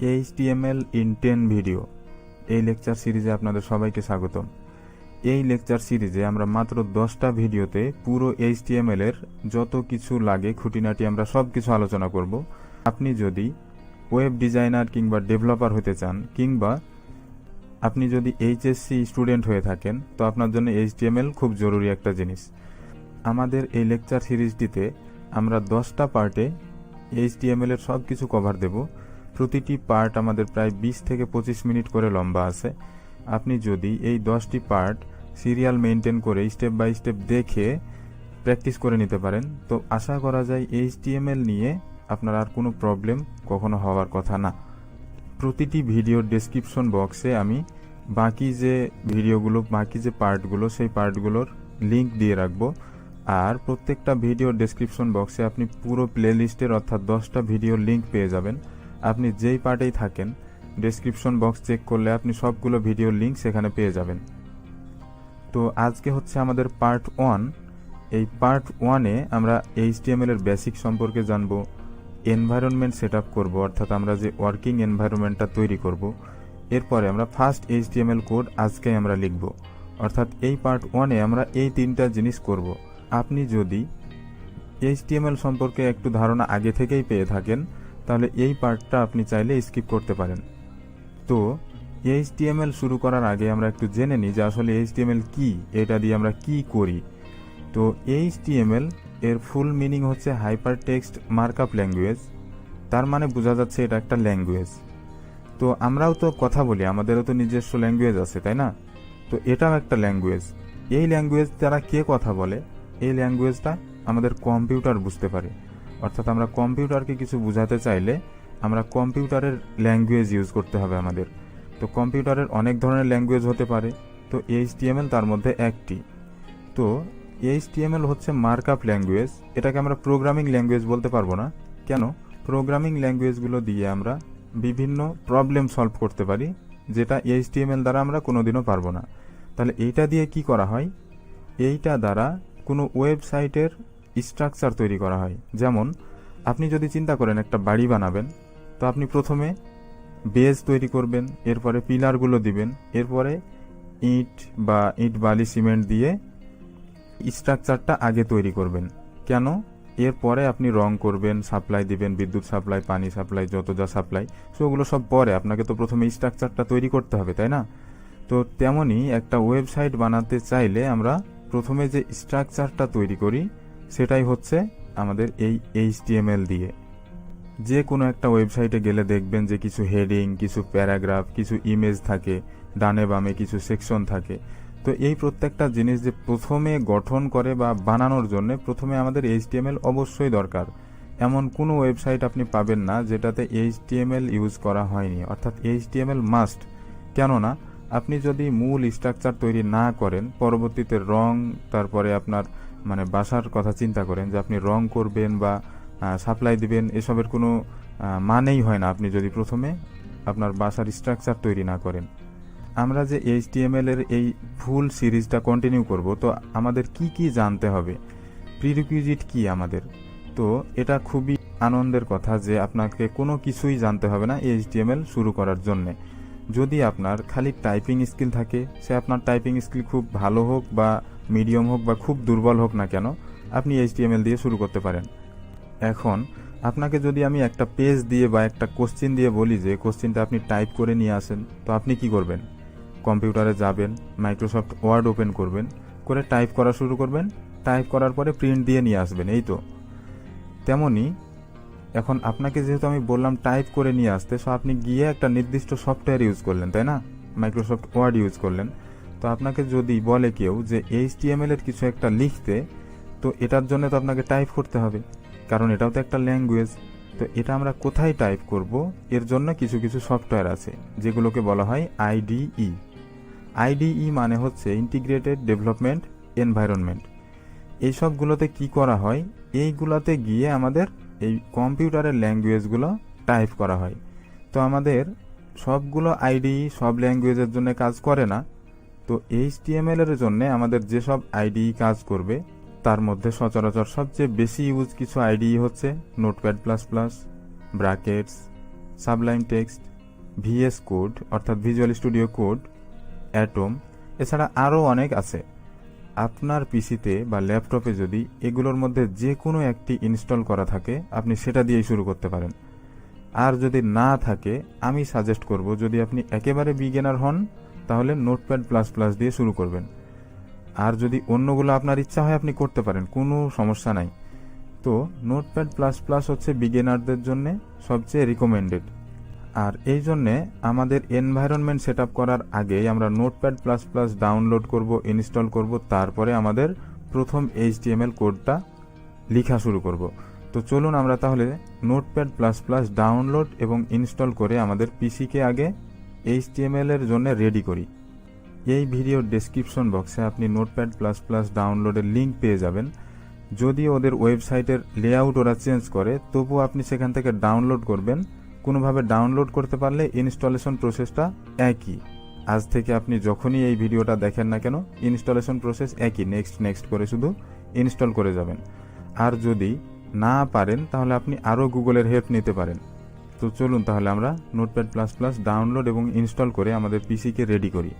HTML in ten video. এই lecture সিরিজে আপনাদের সবাইকে স্বাগতম। এই লেকচার সিরিজে আমরা মাত্র দশটা ভিডিওতে পুরো এইচটিএমএল এর যত কিছু লাগে, খুঁটিনাটি আমরা সব কিছু আলোচনা করব। আপনি যদি ওয়েব ডিজাইনার কিংবা ডেভেলপার হতে চান, কিংবা আপনি যদি এইচএসসি স্টুডেন্ট হয়ে থাকেন, তো আপনার জন্য এইচটিএমএল খুব জরুরি একটা জিনিস। আমাদের এই লেকচার সিরিজটিতে আমরা দশটা পার্টে এইচটিএমএল এর সব কিছু কভার দেব। প্রতিটি পার্ট আমাদের প্রায় বিশ থেকে পঁচিশ মিনিট করে লম্বা আছে। আপনি যদি এই দশটি পার্ট সিরিয়াল মেনটেন করে স্টেপ বাই স্টেপ দেখে প্র্যাকটিস করে নিতে পারেন। তো আশা করা যায় এইচটিএমএল নিয়ে আপনার আর কোনো প্রবলেম কখনো হওয়ার কথা না। প্রতিটি ভিডিওর ডেসক্রিপশন বক্সে আমি বাকি যে ভিডিওগুলো বাকি যে পার্টগুলো সেই পার্টগুলোর লিঙ্ক দিয়ে রাখব। আর প্রত্যেকটা ভিডিওর ডেসক্রিপশন বক্সে আপনি পুরো প্লেলিস্টের অর্থাৎ দশটা ভিডিওর লিঙ্ক পেয়ে যাবেন। আপনি যেই পার্টেই থাকেন ডেসক্রিপশন বক্স চেক করলে আপনি সবগুলো ভিডিও লিংক সেখানে পেয়ে যাবেন। তো আজকে হচ্ছে আমাদের পার্ট ওয়ান এই পার্ট ওয়ানে আমরা এইচটিএমএল এর বেসিক সম্পর্কে জানব এনভায়রনমেন্ট সেট আপ করব, অর্থাৎ আমরা যে ওয়ার্কিং এনভায়রনমেন্টটা তৈরি করব। এরপরে আমরা ফার্স্ট এইচটিএমএল কোড আজকে আমরা লিখব। অর্থাৎ এই পার্ট ওয়ানে আমরা এই তিনটা জিনিস করব। আপনি যদি এইচটিএমএল সম্পর্কে একটু ধারণা আগে থেকেই পেয়ে থাকেন তাহলে এই পার্টটা আপনি চাইলে স্কিপ করতে পারেন। তো, এইচটিএমএল শুরু করার আগে আমরা একটু জেনে নিই যে আসলে এইচটিএমএল কি, এটা দিয়ে আমরা কি করি। তো, এইচটিএমএল এর ফুল মিনিং হচ্ছে হাইপার টেক্সট মার্কআপ ল্যাঙ্গুয়েজ। তার মানে বোঝা যাচ্ছে এটা একটা ল্যাঙ্গুয়েজ। তো, আমরাও তো কথা বলি, আমাদেরও তো নিজস্ব ল্যাঙ্গুয়েজ আছে, তাই না? তো, এটাও একটা ল্যাঙ্গুয়েজ। এই ল্যাঙ্গুয়েজ তারা কে কথা বলে? এই ল্যাঙ্গুয়েজটা আমাদের কম্পিউটার বুঝতে পারে। অর্থাৎ আমরা কম্পিউটারকে কিছু বোঝাতে চাইলে আমরা কম্পিউটারের ল্যাঙ্গুয়েজ ইউজ করতে হবে আমাদের। তো কম্পিউটারের অনেক ধরনের ল্যাঙ্গুয়েজ হতে পারে। তো এইচটিএমএল তার মধ্যে একটি। তো এইচটিএমএল হচ্ছে মার্কআপ ল্যাঙ্গুয়েজ। এটাকে আমরা প্রোগ্রামিং ল্যাঙ্গুয়েজ বলতে পারব না। কেন? প্রোগ্রামিং ল্যাঙ্গুয়েজগুলো দিয়ে আমরা বিভিন্ন প্রবলেম সলভ করতে পারি, যেটা এইচটিএমএল দ্বারা আমরা কোনোদিনও পারব না। তাহলে এইটা দিয়ে কি করা হয়? এইটা দ্বারা কোনো ওয়েবসাইটের স্ট্রাকচার তৈরি করা হয়। যেমন, আপনি যদি চিন্তা করেন একটা বাড়ি বানাবেন, তো আপনি প্রথমে বেজ তৈরি করবেন, এরপরে পিলারগুলো দিবেন, এরপরে ইট বা ইট বালি সিমেন্ট দিয়ে স্ট্রাকচারটা আগে তৈরি করবেন। কেন? এরপরে আপনি রং করবেন সাপ্লাই দিবেন, বিদ্যুৎ সাপ্লাই পানি সাপ্লাই যত যা সাপ্লাই সেগুলো সব পরে আপনাকে তো প্রথমে স্ট্রাকচারটা তৈরি করতে হবে, তাই না? তো তেমনই একটা ওয়েবসাইট বানাতে চাইলে আমরা প্রথমে যে স্ট্রাকচারটা তৈরি করি সেটাই হচ্ছে আমাদের এই এইচটিএমএল দিয়ে। যে কোনো একটা ওয়েবসাইটে গেলে দেখবেন যে কিছু হেডিং, কিছু প্যারাগ্রাফ, কিছু ইমেজ থাকে, ডানে বামে কিছু সেকশন থাকে। তো এই প্রত্যেকটা জিনিস যে প্রথমে গঠন করে বা বানানোর জন্য প্রথমে আমাদের এইচটিএমএল অবশ্যই দরকার। এমন কোনো ওয়েবসাইট আপনি পাবেন না যেটাতে এইচটিএমএল ইউজ করা হয়নি, অর্থাৎ এইচটিএমএল মাস্ট কেননা, আপনি যদি মূল স্ট্রাকচার তৈরি না করেন, পরবর্তীতে রং, তারপরে আপনার মানে বাসার কথা চিন্তা করেন যে আপনি রং করবেন বা সাপ্লাই দিবেন, এসবের কোনো মানেই হয় না আপনি যদি প্রথমে আপনার বাসার স্ট্রাকচার তৈরি না করেন। আমরা যে এইচটিএমএল এর এই ফুল সিরিজটা কন্টিনিউ করব, তো আমাদের কি কি জানতে হবে? প্রিরিকুইজিট কি আমাদের? তো এটা খুবই আনন্দের কথা যে আপনাকে কোনো কিছুই জানতে হবে না এইচটিএমএল শুরু করার জন্যে। যদি আপনার খালি টাইপিং স্কিল থাকে, সে আপনার টাইপিং স্কিল খুব ভালো হোক বা মিডিয়াম হোক বা খুব দুর্বল হোক না কেন, আপনি এইচটিএমএল দিয়ে শুরু করতে পারেন। এখন, আপনাকে যদি আমি একটা পেজ দিয়ে বা একটা কোশ্চিন দিয়ে বলি যে, কোশ্চিনটা আপনি টাইপ করে নিয়ে আসেন, তো আপনি কি করবেন? কম্পিউটারে যাবেন, মাইক্রোসফট ওয়ার্ড ওপেন করবেন, করে টাইপ করা শুরু করবেন, টাইপ করার পরে প্রিন্ট দিয়ে নিয়ে আসবেন, এই তো। তেমনই এখন আপনাকে যেহেতু আমি বললাম টাইপ করে নিয়ে আসতে, সো আপনি গিয়ে একটা নির্দিষ্ট সফটওয়্যার ইউজ করলেন, তাই না? মাইক্রোসফট ওয়ার্ড ইউজ করলেন তো আপনাকে যদি বলে কেউ যে এইচটিএমএল এর কিছু একটা লিখতে, তো এটার জন্য তো আপনাকে টাইপ করতে হবে। কারণ এটাও তো একটা ল্যাঙ্গুয়েজ তো এটা আমরা কোথায় টাইপ করব? এর জন্য কিছু কিছু সফটওয়্যার আছে, যেগুলোকে বলা হয় আইডিই আইডিই মানে হচ্ছে ইন্টিগ্রেটেড ডেভেলপমেন্ট এনভায়রনমেন্ট এইসবগুলোতে কি করা হয়? এইগুলোতে গিয়ে আমাদের এই কম্পিউটারের ল্যাঙ্গুয়েজগুলো টাইপ করা হয়। তো আমাদের সবগুলো আইডিই সব ল্যাঙ্গুয়েজের জন্য কাজ করে না। তো এইচটিএমএল এর জন্য আমাদের যেসব আইডিই কাজ করবে, তার মধ্যে সচরাচর সবচেয়ে বেশি ইউজ কিছু আইডিই হচ্ছে notepad plus plus brackets sublime text VS code অর্থাৎ ভিজুয়াল স্টুডিও কোড অ্যাটম এছাড়া আরও অনেক আছে। আপনার পিসিতে বা ল্যাপটপে যদি এগুলোর মধ্যে যে কোনো একটি ইনস্টল করা থাকে, আপনি সেটা দিয়েই শুরু করতে পারেন। আর যদি না থাকে, আমি সাজেস্ট করব যদি আপনি একেবারে বিগিনার হন তাহলে নোটপ্যাড প্লাস প্লাস দিয়ে শুরু করবেন। আর যদি অন্যগুলো আপনার ইচ্ছা হয় আপনি করতে পারেন, কোনো সমস্যা নাই। তো নোটপ্যাড প্লাস প্লাস হচ্ছে বিগিনারদের জন্য সবচেয়ে রিকমেন্ডেড আর এই জন্যে আমাদের এনভায়রনমেন্ট সেট করার আগেই আমরা নোটপ্যাড প্লাস প্লাস ডাউনলোড করব ইনস্টল করব, তারপরে আমাদের প্রথম এইচটিএমএল কোডটা লেখা শুরু করব। তো চলুন আমরা তাহলে নোটপ্যাড প্লাস প্লাস ডাউনলোড এবং ইনস্টল করে আমাদের পিসিকে আগে এইচটিএমএল এর জন্য রেডি করি। এই ভিডিওর ডেসক্রিপশন বক্সে আপনি নোটপ্যাড প্লাস প্লাস ডাউনলোডের লিঙ্ক পেয়ে যাবেন। যদি ওদের ওয়েবসাইটের লেআউট ওরা চেঞ্জ করে, তবুও আপনি সেখান থেকে ডাউনলোড করবেন। কোনোভাবে ডাউনলোড করতে পারলে ইনস্টলেশন প্রসেসটা একই। আজ থেকে আপনি যখনই এই ভিডিওটা দেখেন না কেন ইনস্টলেশন প্রসেস একই নেক্সট নেক্সট করে শুধু ইনস্টল করে যাবেন। আর যদি না পারেন, তাহলে আপনি আরও গুগলের হেল্প নিতে পারেন। তো চলুন তাহলে আমরা নোটপ্যাড প্লাস প্লাস ডাউনলোড এবং ইনস্টল করে আমাদের পিসিকে রেডি করি।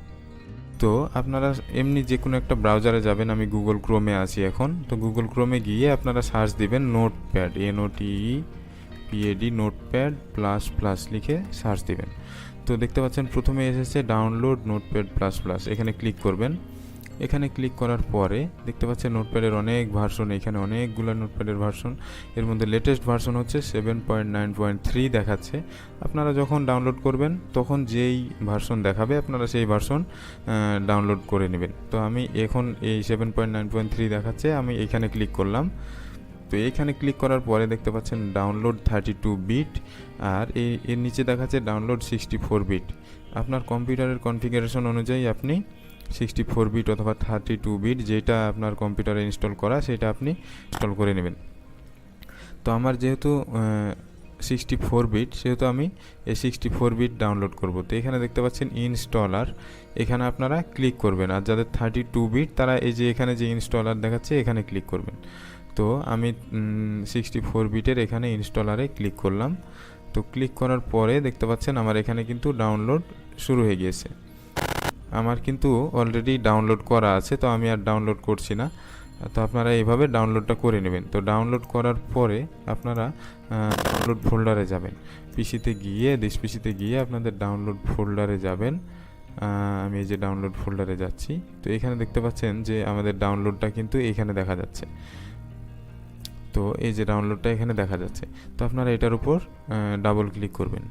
তো আপনারা এমনি যে কোনো একটা ব্রাউজারে যাবেন, আমি গুগল ক্রোমে আছি এখন। তো গুগল ক্রোমে গিয়ে আপনারা সার্চ দিবেন notepad N O T P A D notepad plus plus লিখে সার্চ দিবেন। তো দেখতে পাচ্ছেন প্রথমে এসেছে ডাউনলোড নোটপ্যাড প্লাস প্লাস এখানে ক্লিক করবেন। এখানে ক্লিক করার পরে দেখতে পাচ্ছেন নোটপ্যাডের অনেক ভার্সন এখানে অনেকগুলো নোটপ্যাডের ভার্সন এর মধ্যে লেটেস্ট ভার্সন হচ্ছে seven point nine point three দেখাচ্ছে। আপনারা যখন ডাউনলোড করবেন, তখন যেই ভার্সন দেখাবে, আপনারা সেই ভার্সন ডাউনলোড করে নেবেন। তো আমি এখন এই seven point nine point three দেখাচ্ছে, আমি এখানে ক্লিক করলাম। তো এখানে ক্লিক করার পরে দেখতে পাচ্ছেন ডাউনলোড থার্টি টু বিট আর এই এর নিচে দেখাচ্ছে ডাউনলোড সিক্সটি ফোর বিট আপনার কম্পিউটারের কনফিগারেশন অনুযায়ী আপনি সিক্সটি ফোর বিট অথবা থার্টি টু বিট যেটা আপনার কম্পিউটারে ইনস্টল করা, সেটা আপনি ইনস্টল করে নেবেন। তো আমার যেহেতু সিক্সটি ফোর বিট সেহেতু আমি এই সিক্সটি ফোর বিট ডাউনলোড করব। তো এখানে দেখতে পাচ্ছেন ইনস্টলার এখানে আপনারা ক্লিক করবেন। আর যাদের থার্টি টু বিট তারা এই যে এখানে যে ইনস্টলার দেখাচ্ছে, এখানে ক্লিক করবেন। তো আমি সিক্সটি ফোর বিটের এখানে ইনস্টলারে ক্লিক করলাম। তো ক্লিক করার পরে দেখতে পাচ্ছেন আমার এখানে কিন্তু ডাউনলোড শুরু হয়ে গিয়েছে। আমার কিন্তু অলরেডি ডাউনলোড করা আছে, তো আমি আর ডাউনলোড করছি না। তো আপনারা এইভাবে ডাউনলোডটা করে নেবেন। তো ডাউনলোড করার পরে আপনারা ডাউনলোড ফোল্ডারে যাবেন। পিসিতে গিয়ে দেশ পিসিতে গিয়ে আপনাদের ডাউনলোড ফোল্ডারে যাবেন। আমি এই যে ডাউনলোড ফোল্ডারে যাচ্ছি। তো এখানে দেখতে পাচ্ছেন যে আমাদের ডাউনলোডটা কিন্তু এখানে দেখা যাচ্ছে। তো এই যে ডাউনলোডটা এখানে দেখা যাচ্ছে। তো আপনারা এটার উপর ডাবল ক্লিক করবেন।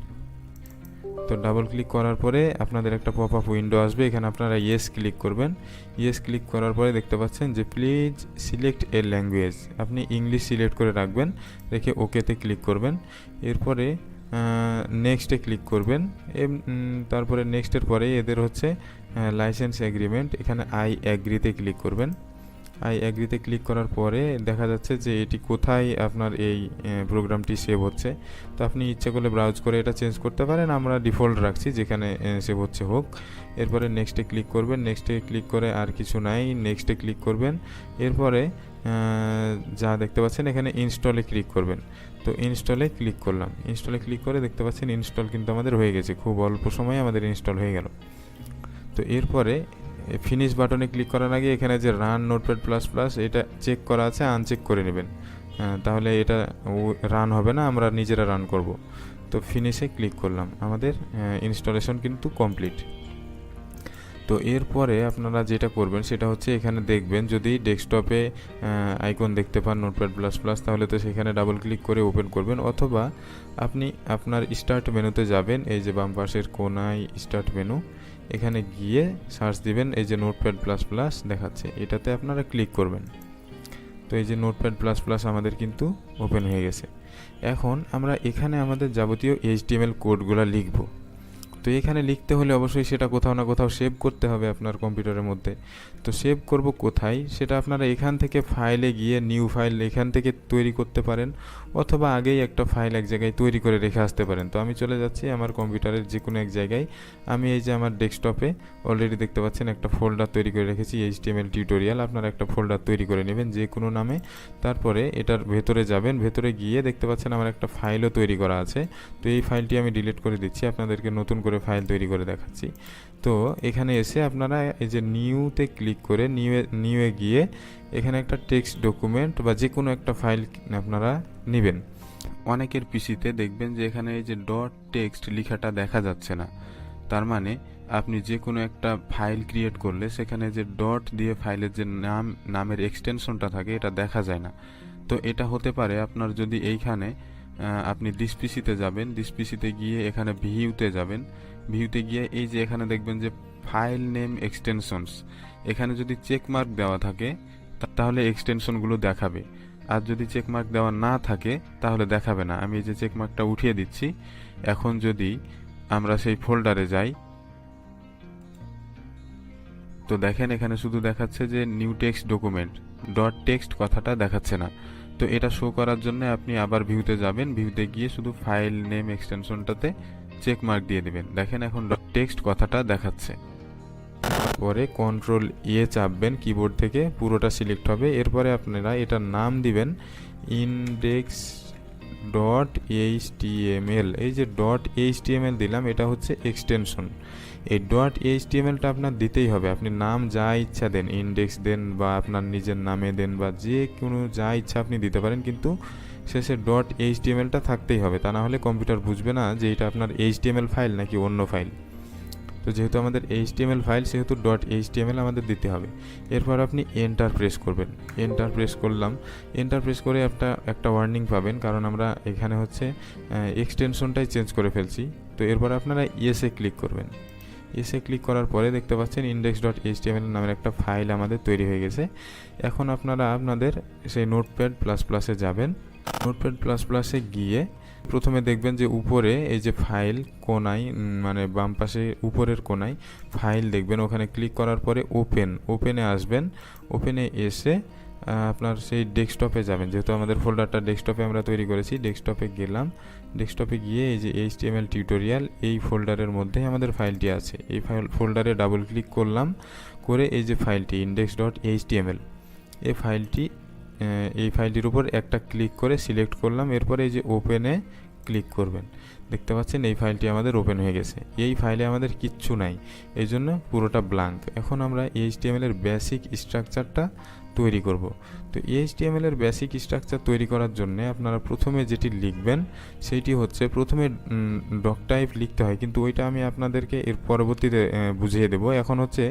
তো ডাবল ক্লিক করার পরে আপনাদের একটা পপ আপ উইন্ডো আসবে, এখানে আপনারা ইয়েস ক্লিক করবেন। ইয়েস ক্লিক করার পরে দেখতে পাচ্ছেন যে প্লিজ সিলেক্ট এ ল্যাঙ্গুয়েজ আপনি ইংলিশ সিলেক্ট করে রাখবেন, রেখে ওকেতে ক্লিক করবেন। এরপরে নেক্সটে ক্লিক করবেন। তারপরে নেক্সটের পরে এদের হচ্ছে লাইসেন্স এগ্রিমেন্ট এখানে আই অ্যাগ্রিতে ক্লিক করবেন। আই অ্যাগ্রিতে ক্লিক করার পরে দেখা যাচ্ছে যে এটি কোথায় আপনার এই প্রোগ্রামটি সেভ হচ্ছে। তো আপনি ইচ্ছে করলে ব্রাউজ করে এটা চেঞ্জ করতে পারেন। আমরা ডিফল্ট রাখছি যেখানে সেভ হচ্ছে হোক। এরপরে নেক্সটে ক্লিক করবেন। নেক্সটে ক্লিক করে আর কিছু নাই। নেক্সটে ক্লিক করবেন। এরপরে যা দেখতে পাচ্ছেন এখানে ইনস্টলে ক্লিক করবেন। তো ইনস্টলে ক্লিক করলাম। ইনস্টলে ক্লিক করে দেখতে পাচ্ছেন ইনস্টল কিন্তু আমাদের হয়ে গেছে। খুব অল্প সময়ে আমাদের ইনস্টল হয়ে গেল। তো এরপরে ফিনিশ বাটনে ক্লিক করার আগে এখানে যে রান নোটপ্যাড প্লাস প্লাস এটা চেক করা আছে আনচেক করে নেবেন। তাহলে এটা রান হবে না, আমরা নিজেরা রান করব। তো ফিনিশে ক্লিক করলাম। আমাদের ইনস্টলেশন কিন্তু কমপ্লিট তো এরপরে আপনারা যেটা করবেন, সেটা হচ্ছে এখানে দেখবেন, যদি ডেস্কটপে আইকন দেখতে পান নোটপ্যাড প্লাস প্লাস তাহলে তো সেখানে ডাবল ক্লিক করে ওপেন করবেন। অথবা আপনি আপনার স্টার্ট মেনুতে যাবেন, এই যে বাম পাশের কোনায় স্টার্ট মেনু এখানে গিয়ে সার্চ দিবেন, এই যে নোটপ্যাড প্লাস প্লাস দেখাচ্ছে, এটাতে আপনারা ক্লিক করবেন। তো এই যে নোটপ্যাড প্লাস প্লাস আমাদের কিন্তু ওপেন হয়ে গেছে। এখন আমরা এখানে আমাদের যাবতীয় এইচটিএমএল কোডগুলো লিখব। তো এখানে লিখতে হলে অবশ্যই সেটা কোথাও না কোথাও সেভ করতে হবে আপনার কম্পিউটারের মধ্যে। তো সেভ করব কোথায়? সেটা আপনারা এখান থেকে ফাইলে গিয়ে নিউ ফাইল এখান থেকে তৈরি করতে পারেন, অথবা আগেই একটা ফাইল এক জায়গায় তৈরি করে রেখে আসতে পারেন। তো আমি চলে যাচ্ছি আমার কম্পিউটারের যে কোনো এক জায়গায়। আমি এই যে আমার ডেস্কটপে অলরেডি দেখতে পাচ্ছেন একটা ফোল্ডার তৈরি করে রেখেছি এইচ এইচটিএমএল টিউটোরিয়াল আপনারা একটা ফোল্ডার তৈরি করে নেবেন যে কোনো নামে। তারপরে এটার ভেতরে যাবেন, ভেতরে গিয়ে দেখতে পাচ্ছেন আমার একটা ফাইলও তৈরি করা আছে। তো এই ফাইলটি আমি ডিলিট করে দিচ্ছি। আপনাদেরকে নতুন করে ফাইল তৈরি করে দেখাচ্ছি। তো এখানে এসে আপনারা এই যে নিউতে ক্লিক করে নিউয়ে নিউয়ে গিয়ে এখানে একটা টেক্সট ডকুমেন্ট বা যে কোনো একটা ফাইল আপনারা নেবেন। অনেকের পিসিতে দেখবেন যে এখানে এই যে ডট টেক্সট লেখাটা দেখা যাচ্ছে না। তার মানে আপনি যে কোনো একটা ফাইল ক্রিয়েট করলে সেখানে যে ডট দিয়ে ফাইলের যে নাম, নামের এক্সটেনশনটা থাকে, এটা দেখা যায় না। তো এটা হতে পারে আপনার যদি এইখানে আপনি ডিসপিসিতে যাবেন, ডিসপিসিতে গিয়ে এখানে ভিউতে যাবেন। ভিউতে গিয়ে এই যে এখানে দেখবেন যে ফাইল নেম এক্সটেনশনস, এখানে যদি চেকমার্ক দেওয়া থাকে তাহলে এক্সটেনশনগুলো দেখাবে। আর যদি চেকমার্ক দেওয়া না থাকে, তাহলে দেখাবে না। আমি এই যে চেক মার্কটা উঠিয়ে দিচ্ছি। এখন যদি আমরা সেই ফোল্ডারে যাই, তো দেখেন এখানে শুধু দেখাচ্ছে যে new text document dot text কথাটা দেখাচ্ছে না। তো এটা শো করার জন্য আপনি আবার ভিউতে যাবেন। ভিউতে গিয়ে শুধু ফাইল নেম এক্সটেনশনটাতে চেক মার্ক দিয়ে দেবেন। দেখেন এখন টেক্সট কথাটা দেখাচ্ছে। পরে কন্ট্রোল ইয়ে চাপবেন কিবোর্ড থেকে, পুরোটা সিলেক্ট হবে। এরপরে আপনারা এটার নাম দিবেন ইন্ডেক্স ডট এইচটিএমএল এই যে ডট এইচটিএমএল দিলাম, এটা হচ্ছে এক্সটেনশন এই ডট এইচটিএমএলটা আপনার দিতেই হবে। আপনি নাম যা ইচ্ছা দেন ইন্ডেক্স দেন বা আপনার নিজের নামে দেন বা যে কোনো যা ইচ্ছা আপনি দিতে পারেন, কিন্তু শেষে ডট এইচটিএমএলটা থাকতেই হবে। তা না হলে কম্পিউটার বুঝবে না যে এটা আপনার এইচটিএমএল ফাইল নাকি অন্য ফাইল তো যেহেতু আমাদের এইচটিএমএল ফাইল সেহেতু ডট এইচটিএমএল আমাদের দিতে হবে। এরপর আপনি এন্টার প্রেস করবেন। এন্টার প্রেস করলাম। এন্টার প্রেস করে একটা একটা ওয়ার্নিং পাবেন, কারণ আমরা এখানে হচ্ছে এক্সটেনশনটাই চেঞ্জ করে ফেলছি। তো এরপর আপনারা ইয়েসে ক্লিক করবেন। এসে ক্লিক করার পরে দেখতে পাচ্ছেন ইন্ডেক্স ডট এইচটিএমএল নামের একটা ফাইল আমাদের তৈরি হয়ে গেছে। এখন আপনারা আপনাদের সেই নোটপ্যাড প্লাস প্লাসে যাবেন। নোটপ্যাড প্লাস প্লাসে গিয়ে প্রথমে দেখবেন যে উপরে এই যে ফাইল কোনায় মানে বাম পাশে উপরের কোনায় ফাইল দেখবেন। ওখানে ক্লিক করার পরে ওপেন, ওপেনে আসবেন। ওপেনে এসে আপনার সেই ডেস্কটপে যাবেন। যেহেতু আমাদের ফোল্ডারটা ডেস্কটপে আমরা তৈরি করেছি, ডেস্কটপে গেলাম। ডেস্কটপে গিয়ে এই যে এইচটিএমএল টিউটোরিয়াল, এই ফোল্ডারের মধ্যেই আমাদের ফাইলটি আছে। এই ফাইল, ফোল্ডারে ডাবল ক্লিক করলাম, করে এই যে ফাইলটি ইন্ডেক্স ডট এইচটিএমএল এই ফাইলটি এই ফাইলটির উপর একটা ক্লিক করে সিলেক্ট করলাম। এরপরে এই যে ওপেনে ক্লিক করবেন। দেখতে পাচ্ছেন এই ফাইলটি আমাদের ওপেন হয়ে গেছে। এই ফাইলে আমাদের কিচ্ছু নাই। এই জন্য পুরোটা ব্লাঙ্ক এখন আমরা এইচটিএমএল এর বেসিক স্ট্রাকচারটা তৈরি করব। তো এইচটিএমএল এর বেসিক স্ট্রাকচার তৈরি করার জন্য আপনারা প্রথমে যেটি লিখবেন, সেইটি হচ্ছে প্রথমে ডক টাইপ লিখতে হয়। কিন্তু ওইটা আমি আপনাদেরকে এর পরবর্তীতে বুঝিয়ে দেব। এখন হচ্ছে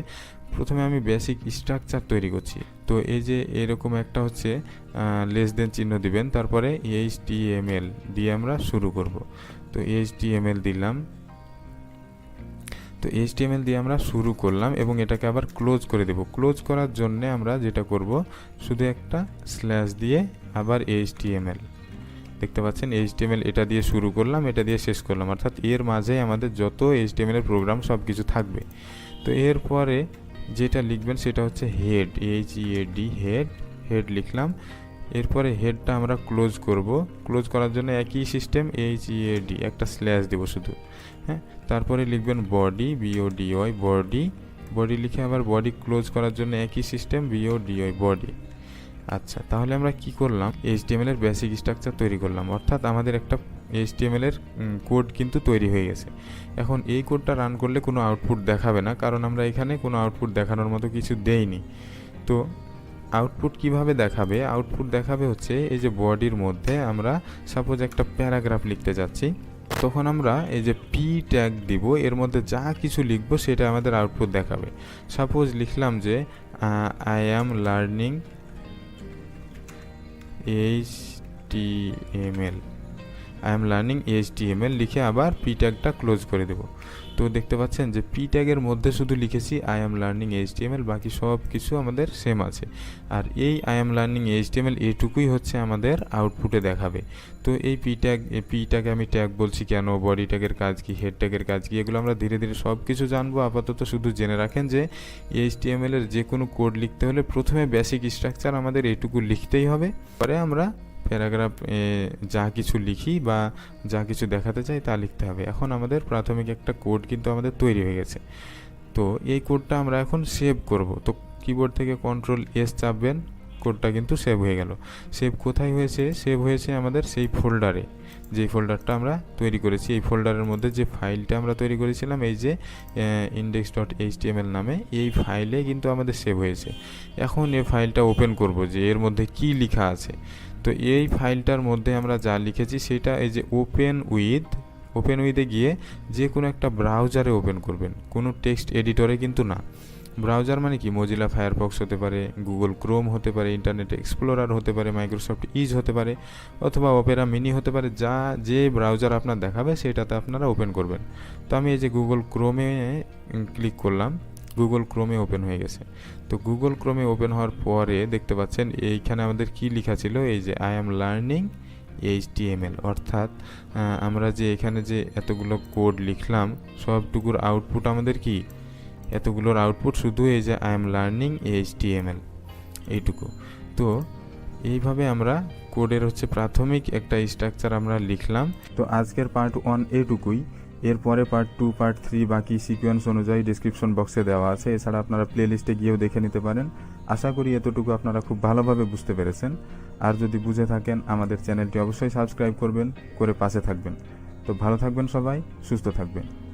প্রথমে আমি বেসিক স্ট্রাকচার তৈরি করছি। তো এই যে এরকম একটা হচ্ছে লেস দেন চিহ্ন দিবেন, তারপরে এইচটিএমএল দিয়ে আমরা শুরু করব। তো এইচটিএমএল দিলাম। তো এইচটিএমএল দিয়ে আমরা শুরু করলাম এবং এটাকে আবার ক্লোজ করে দেব। ক্লোজ করার জন্য আমরা যেটা করব, শুধু একটা স্ল্যাশ দিয়ে আবার এইচটিএমএল দেখতে পাচ্ছেন এইচটিএমএল এটা দিয়ে শুরু করলাম, এটা দিয়ে শেষ করলাম। অর্থাৎ এর মাঝে আমাদের যত এইচটিএমএল এর প্রোগ্রাম সব কিছু থাকবে। তো এরপরে যেটা লিখবেন সেটা হচ্ছে head H D head head লিখলাম। এরপরে হেডটা আমরা ক্লোজ করব। ক্লোজ করার জন্য একই সিস্টেম এইচ ডি একটা স্ল্যাশ দেবো শুধু। হ্যাঁ? তারপরে লিখবেন বডি বিওডিওয়াই বডি বডি লিখে আবার বডি ক্লোজ করার জন্য একই সিস্টেম বিওডিওয়াই বডি আচ্ছা তাহলে আমরা কি করলাম? এইচ এইচটিএমএল এর বেসিক স্ট্রাকচার তৈরি করলাম। অর্থাৎ আমাদের একটা এইচটিএমএল এর কোড কিন্তু তৈরি হয়ে গেছে। এখন এই কোডটা রান করলে কোনো আউটপুট দেখাবে না, কারণ আমরা এখানে কোনো আউটপুট দেখানোর মতো কিছু দেইনি। তো আউটপুট কীভাবে দেখাবে? আউটপুট দেখাবে হচ্ছে এই যে বডির মধ্যে আমরা সাপোজ একটা প্যারাগ্রাফ লিখতে যাচ্ছি, তখন আমরা এই যে পি ট্যাগ দিব, এর মধ্যে যা কিছু লিখব সেটা আমাদের আউটপুট দেখাবে। সাপোজ লিখলাম যে I am learning H T M L I am learning HTML লিখে আবার পি ট্যাগটা ক্লোজ করে দেব। তো দেখতে পাচ্ছেন যে পি ট্যাগের মধ্যে শুধু লিখেছি আই এম লার্নিং এইচটিএমএল বাকি সব কিছু আমাদের সেম আছে। আর এই আই এম লার্নিং এইচটিএমএল এটুকুই হচ্ছে আমাদের আউটপুটে দেখাবে। তো এই পি ট্যাগ পি ট্যাগ আমি ট্যাগ বলছি কেন বডি ট্যাগের কাজ কি হেড ট্যাগের কাজ কি, এগুলো আমরা ধীরে ধীরে সব কিছু জানব। আপাতত শুধু জেনে রাখেন যে এইচটিএমএল এর যে কোনো কোড লিখতে হলে প্রথমে বেসিক স্ট্রাকচার আমাদের এটুকু লিখতেই হবে। পরে আমরা প্যারাগ্রাফ যা কিছু লিখি বা যা কিছু দেখাতে চাই তা লিখতে হবে। এখন আমাদের প্রাথমিক একটা কোড কিন্তু আমাদের তৈরি হয়ে গেছে। তো এই কোডটা আমরা এখন সেভ করব। তো কিবোর্ড থেকে কন্ট্রোল এস চাপবেন, কোডটা কিন্তু সেভ হয়ে গেল। সেভ কোথায় হয়েছে? সেভ হয়েছে আমাদের সেই ফোল্ডারে যে ফোল্ডারটা আমরা তৈরি করেছি, এই ফোল্ডারের মধ্যে যে ফাইলটা আমরা তৈরি করেছিলাম, এই যে ইন্ডেক্স ডট এইচটিএমএল নামে, এই ফাইলে কিন্তু আমাদের সেভ হয়েছে। এখন এই ফাইলটা ওপেন করব যে এর মধ্যে কি লেখা আছে। তো এই ফাইলটার মধ্যে আমরা যা লিখেছি সেটা এই যে ওপেন উইথ ওপেন উইথে গিয়ে যে কোনো একটা ব্রাউজারে ওপেন করবেন। কোনো টেক্সট এডিটরে কিন্তু না। ব্রাউজার মানে কি? মজিলা ফায়ারফক্স হতে পারে গুগল ক্রোম হতে পারে ইন্টারনেট এক্সপ্লোরার হতে পারে মাইক্রোসফট ইজ হতে পারে, অথবা অপেরা মিনি হতে পারে, যা যে ব্রাউজার আপনার দেখাবে সেটাতে আপনারা ওপেন করবেন। তো আমি এই যে গুগল ক্রোমে ক্লিক করলাম। গুগল ক্রোমে ওপেন হয়ে গেছে। তো গুগল ক্রোমে ওপেন হওয়ার পরে দেখতে পাচ্ছেন, এইখানে আমাদের কি লেখা ছিল? এই যে আই এম লার্নিং এইচটিএমএল অর্থাৎ আমরা যে এখানে যে এতগুলো কোড লিখলাম, সবটুকুর আউটপুট আমাদের কি? এতগুলোর আউটপুট শুধু এই যে আই এম লার্নিং এইচটিএমএল এইটুকু। তো এইভাবে আমরা কোডের হচ্ছে প্রাথমিক একটা স্ট্রাকচার আমরা লিখলাম। তো আজকের পার্ট ওয়ান এইটুকুই এরপরে পার্ট টু পার্ট থ্রি বাকি সিকোয়েন্স অনুযায়ী ডিসক্রিপশন বক্সে দেওয়া আছে। এছাড়া আপনারা প্লে লিস্টে গিয়েও দেখে নিতে পারেন। আশা করি এতটুকু আপনারা খুব ভালোভাবে বুঝতে পেরেছেন। আর যদি বুঝে থাকেন, আমাদের চ্যানেলটি অবশ্যই সাবস্ক্রাইব করবেন, করে পাশে থাকবেন। তো ভালো থাকবেন সবাই, সুস্থ থাকবেন।